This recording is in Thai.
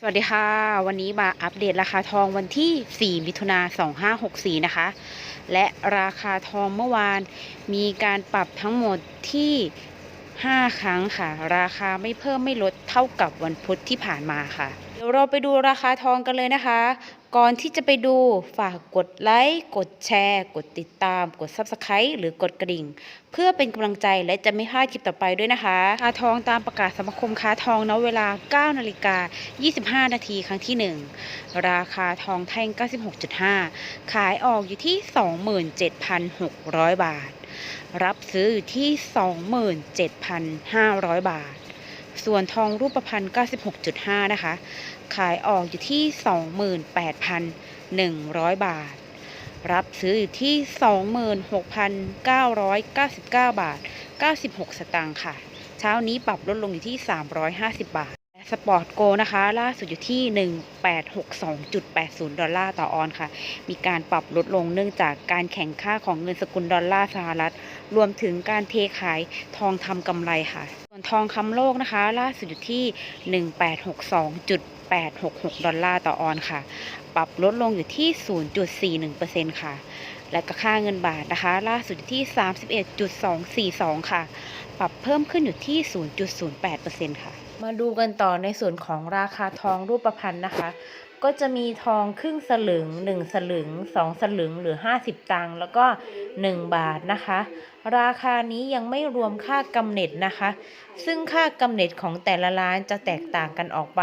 สวัสดีค่ะ วันนี้มาอัปเดตราคาทองวันที่ 4 มิถุนา2564 นะคะ และราคาทองเมื่อวานมีการปรับทั้งหมดที่ 5 ครั้งค่ะ ราคาไม่เพิ่มไม่ลดเท่ากับวันพุธที่ผ่านมาค่ะ เดี๋ยวเราไปดูราคาทองกันเลยนะคะ ก่อนที่จะไปดูฝากกดไลค์ กดแชร์ กดติดตาม กด Subscribe หรือกดกระดิ่ง เพื่อเป็นกำลังใจและจะไม่พลาดคลิปต่อไปด้วยนะคะราคาทองตามประกาศสมาคมค้าทองณเวลา 9 นาฬิกา 25 นาทีครั้งที่ 1 ราคาทองแท่ง 96.5 ขายออกอยู่ที่ 27,600 บาท รับซื้ออยู่ที่ 27,500 บาท ส่วนทองรูปพรรณ96.5 นะคะ ขายออกอยู่ที่ 28,100 บาท รับซื้ออยู่ที่ 26,999 บาท 96 สตางค์ค่ะ เช้านี้ปรับลดลงอยู่ที่ 350 บาทสปอร์ตโกนะคะ ล่าสุดอยู่ที่ 1862.80 ดอลลาร์ต่อออนค่ะ มีการปรับลดลงเนื่องจากการแข่งค่าของเงินสกุลดอลลาร์สหรัฐ รวมถึงการเทขายทองทำกำไรค่ะ ทองคำโลกนะคะ ล่าสุดอยู่ที่ 1862.8 1862.866 ดอลลาร์ต่อออนค่ะ ปรับลดลงอยู่ที่ 0.41%ค่ะ และก็ค่าเงินบาทนะคะ ล่าสุดอยู่ที่ 31.242 ค่ะ ปรับเพิ่มขึ้นอยู่ที่ 0.08%ค่ะ มาดูกันต่อในส่วนของราคาทองรูปพรรณนะคะ ก็จะมีทองครึ่งสลึง 1 สลึง 2 สลึงหรือ 50 ตังค์แล้วก็ 1 บาทนะคะราคานี้ยังไม่รวมค่ากำเนิดนะคะ ซึ่งค่ากำเนิดของแต่ละร้านจะแตกต่างกันออกไป